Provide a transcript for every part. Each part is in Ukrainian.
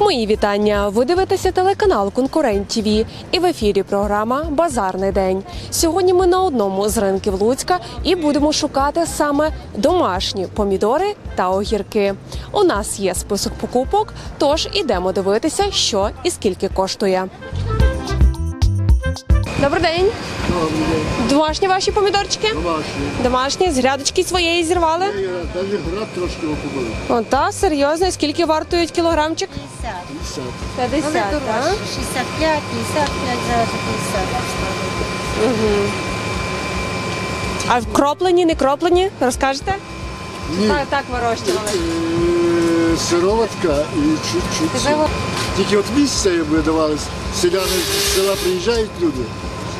Мої вітання. Ви дивитеся телеканал Конкурент ТВ і в ефірі програма Базарний день. Сьогодні ми на одному з ринків Луцька і будемо шукати саме домашні помідори та огірки. У нас є список покупок, тож ідемо дивитися, що і скільки коштує. Добрий день. Домашні ваші помідорчики? Домашні. Домашні з грядочки своєї зірвали. Навіть град трошки окупили. О, та серйозно, скільки вартують кілограмчик? 50. 50, Але дорожче. 65, 55, зараз 50. А кроплені, не кроплені? Розкажете? Ні, Так, так вирощували. е, сироватка і чуть-чуть. Тільки от місця їм видавались. Селяни з села приїжджають люди,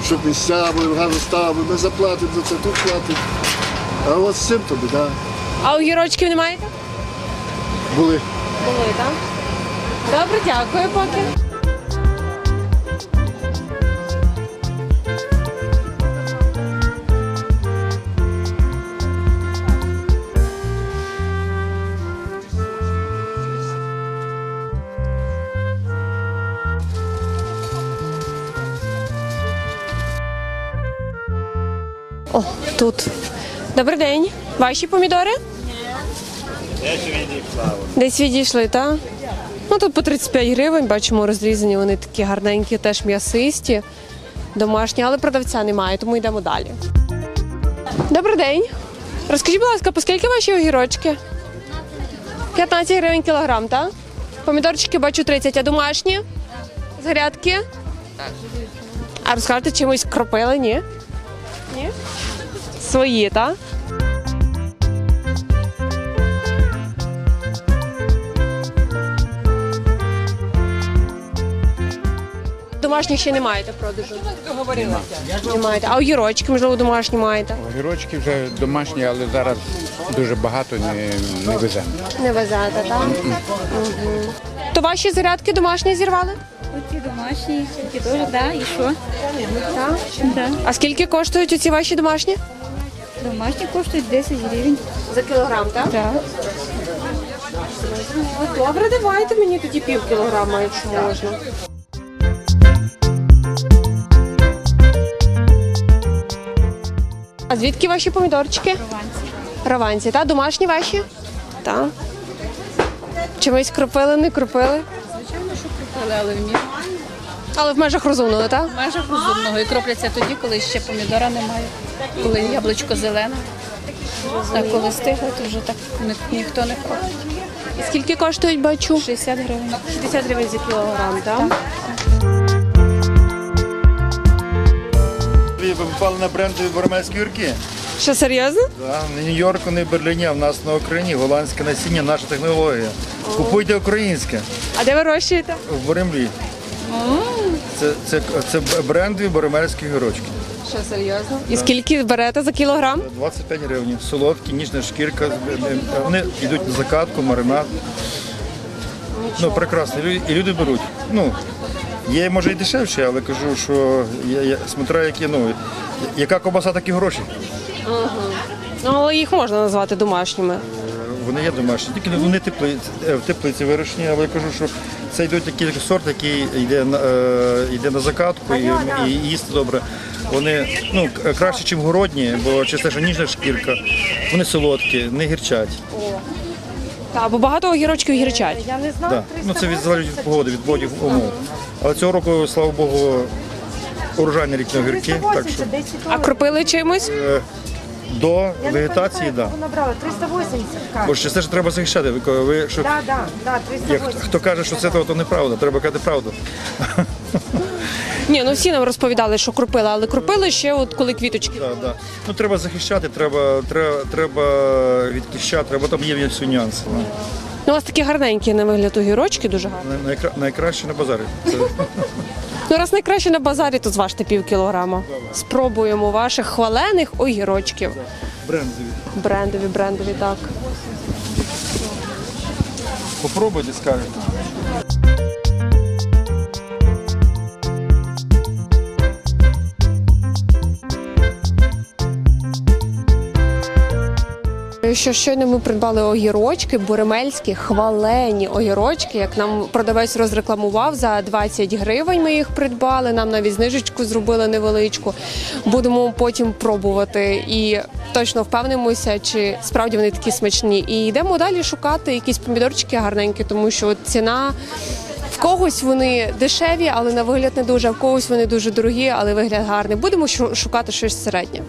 щоб місця були гарно ставили, ми заплатимо за це, тут платимо. А от з цим тобі, да, А огірочків не маєте? були. Були, так? Добре, дякую поки. О, тут. Добрий день. Ваші помідори? Десь відійшли, так? Ну тут по 35 гривень, бачимо, розрізані, вони такі гарненькі, теж м'ясисті, домашні, але продавця немає, тому йдемо далі. Добрий день. Розкажіть, будь ласка, по скільки ваші огірочки? 15 гривень кілограм, так? Помідорчики бачу 30, а домашні? З грядки? Так. А розкажете чимось кропили, ні? Ні? Свої, так? Домашніх ще не маєте продажу? Не маєте. А огірочки, можливо, домашні маєте? Огірочки вже домашні, але зараз дуже багато не, не веземо. Не везете, так? То ваші зарядки домашні зірвали? Домашні, ці теж, да, і що? Так. Да. А скільки коштують оці ваші домашні? Домашні коштують 10 гривень. За кілограм, так? Да. Добре, давайте мені тоді пів кілограма, якщо можна. А звідки ваші помідорчики? Раванці, так? Домашні ваші? Так. Чимось кропили, не кропили? Звичайно, що кропили, але в міру. Але в межах розумного, так? В межах розумного. І кропляться тоді, коли ще помідора немає, коли яблучко зелене. А коли стигло, то вже так ні- ніхто не кропить. Скільки коштують бачу? 60 гривень. 60 гривень за кілограм, так? Ви попали на брендові бармельські гірки. Що серйозно? Да, не Нью-Йорку, не Берліні, а в нас на Україні голландське насіння, наша технологія. Купуйте українське А де вирощуєте? в Боремлі. Це, це, це брендові бармельські гірочки. Що серйозно? І скільки берете за кілограм? 25 гривень. Солодкі, ніжна шкірка. Вони йдуть на закатку, маринад. Ну, прекрасно. І люди беруть. Ну, є, може, і дешевше, але кажу, що я, я, смотря які, ну, яка кобаса, такі гроші. Ну, але їх можна назвати домашніми. Вони є домашні, тільки вони тепли, е, в теплиці вирощені, але я кажу, що це йде такий сорт, який йде на, е, йде на закатку і, і їсти добре. Вони ну, краще, ніж городні, бо через що ніжна шкірка, вони солодкі, не гірчать. Так, бо багато огірочків гірчать. Да. Ну, це від, залежить від погоди, від водів умов. Але цього року, слава Богу, урожайні рік на огірки, так що А кропили чимось? е, до вегетації, так. Да. набрала 380 кart. Бо ще це ж треба захищати. Ви, ви, що, Да, да, да, як, 380. хто каже, що це то, то неправда, треба казати правду. Ні, ну всі нам розповідали, що кропили, але кропили ще от коли квіточки. Да, да. Ну треба захищати, треба, треба, треба від кліща, треба там є всі нюанси. Ну, у вас такі гарненькі на вигляд огірочки, дуже гарні. Най- Найкра... Найкраще на базарі. Це... Ну, раз найкраще на базарі, то зважте пів кілограма. Спробуємо ваших хвалених огірочків. Брендові. Брендові, брендові, так. Попробуйте, скажете. Що щойно ми придбали огірочки, буремельські, хвалені огірочки. Як нам продавець розрекламував за 20 гривень. Ми їх придбали. Нам навіть знижечку зробили невеличку. Будемо потім пробувати і точно впевнимося, чи справді вони такі смачні. І йдемо далі шукати якісь помідорчики гарненькі, тому що ціна. В когось вони дешеві, але на вигляд не дуже. а В когось вони дуже дорогі, але вигляд гарний. Будемо шу- шукати щось середнє.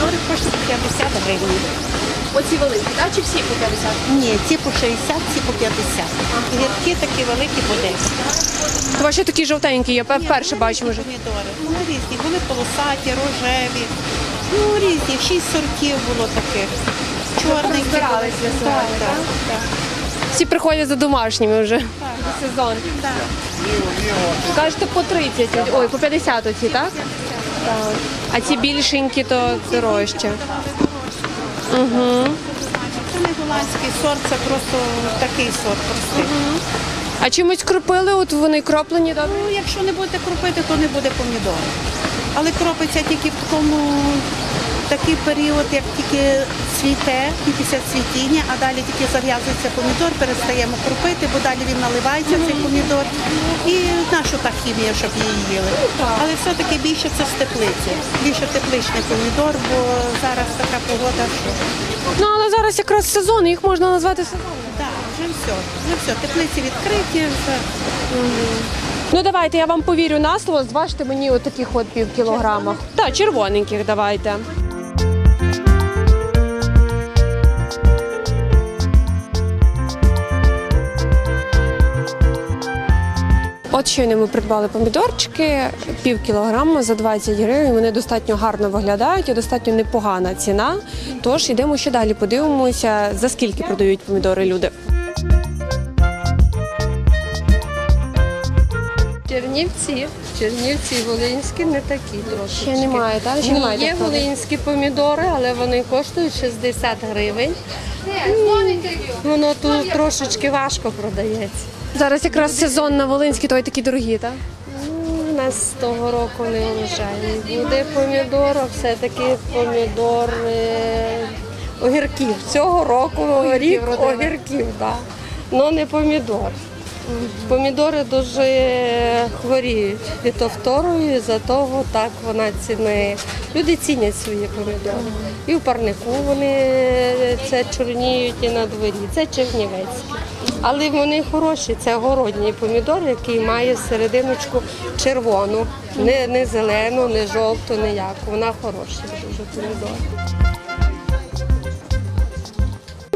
Помідори коштують 50 гривень. Оці великі, так? Чи всі по 50? Ні, ці по 60, ці по 50. Гірки такі великі по 10. Ваші такі жовтенькі, я вперше бачу. Може. Помідори. Ну, різні. Були полосаті, рожеві. Ну, різні. Шість сортів було таких. Чорненькі. збирались Так, так, так. Всі приходять за домашніми вже. Сезон. Так. Кажете, по 30, ой, по 50 оці, так? Так. А ці більшенькі, то дорожче. Це не голландський сорт, це просто такий сорт простий. А чимось кропили, от вони кроплені добре? Ну, якщо не будете кропити, то не буде помідору. Але кропиться тільки в такому такий період, як тільки цвіте, після цвітіння, а далі тільки зав'язується помідор, перестаємо кропити, бо далі він наливається, цей помідор. І нашу та хімія, щоб її їли. Але все-таки більше це з теплиці. Більше тепличний помідор, бо зараз така погода, що Ну, але зараз якраз сезон, їх можна назвати сезоном. так, вже все, вже все. Теплиці відкриті, вже. Ну давайте, я вам повірю на слово, зважте мені от от пів кілограма. Так, червоненьких давайте. От щойно ми придбали помідорчики, пів кілограма за 20 гривень. Вони достатньо гарно виглядають і достатньо непогана ціна. Тож йдемо ще далі, подивимося, за скільки продають помідори люди. Чернівці, Чернівці волинські не такі трошки. Ще немає, так? Ще Ні, немає є такого? волинські помідори, але вони коштують 60 гривень. Воно тут трошечки важко продається. Зараз якраз сезон на Волинській, то й такі дорогі, так? Ну, У нас того року не урожайний буде помідор, а все-таки помідор е, огірків. Цього року рік огірків, так. Ну не помідор. Помідори дуже хворіють фітофторою, і за того так вона ціни. Люди цінять свої помідори. І в парнику вони це чорніють і на дворі. Це чернівецькі. Але вони хороші, це городній помідор, який має серединочку червону, не, не зелену, не жовту, ніяку. Вона хороша дуже помідор.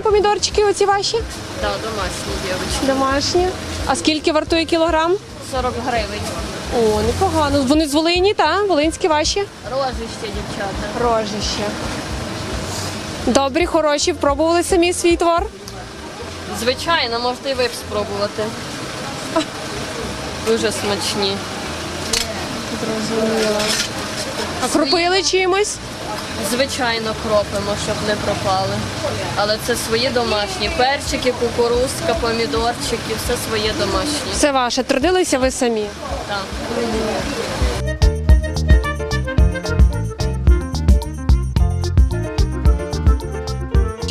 Помідорчики оці ваші? Так, домашні дівчатки. Домашні. А скільки вартує кілограм? 40 гривень. О, непогано. Вони з Волині, так? Волинські ваші? Рожище, дівчата. Рожище. Добрі, хороші, пробували самі свій твор? Звичайно, можете і ви б спробувати. Дуже смачні. А кропили чимось? Звичайно, кропимо, щоб не пропали. Але це свої домашні. Перчики, кукурузка, помідорчики, все своє домашнє. Все ваше. Трудилися ви самі. Так.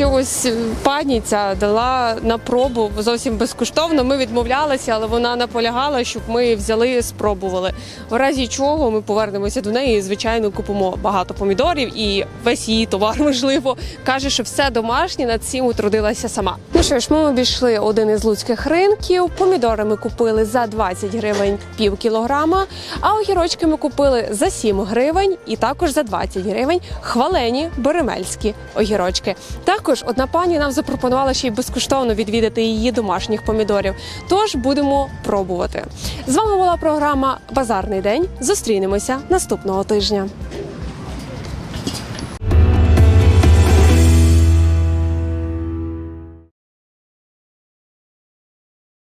Що Ось е, пані ця дала на пробу зовсім безкоштовно. Ми відмовлялися, але вона наполягала, щоб ми взяли, спробували. В разі чого ми повернемося до неї. і, Звичайно, купимо багато помідорів і весь її товар можливо каже, що все домашнє над цим утрудилася сама. Ну що ж, ми обійшли один із луцьких ринків. Помідори ми купили за 20 гривень пів кілограма, а огірочки ми купили за 7 гривень і також за 20 гривень хвалені беремельські огірочки. Також одна пані нам запропонувала ще й безкоштовно відвідати її домашніх помідорів. Тож будемо пробувати. З вами була програма Базарний день. Зустрінемося наступного тижня.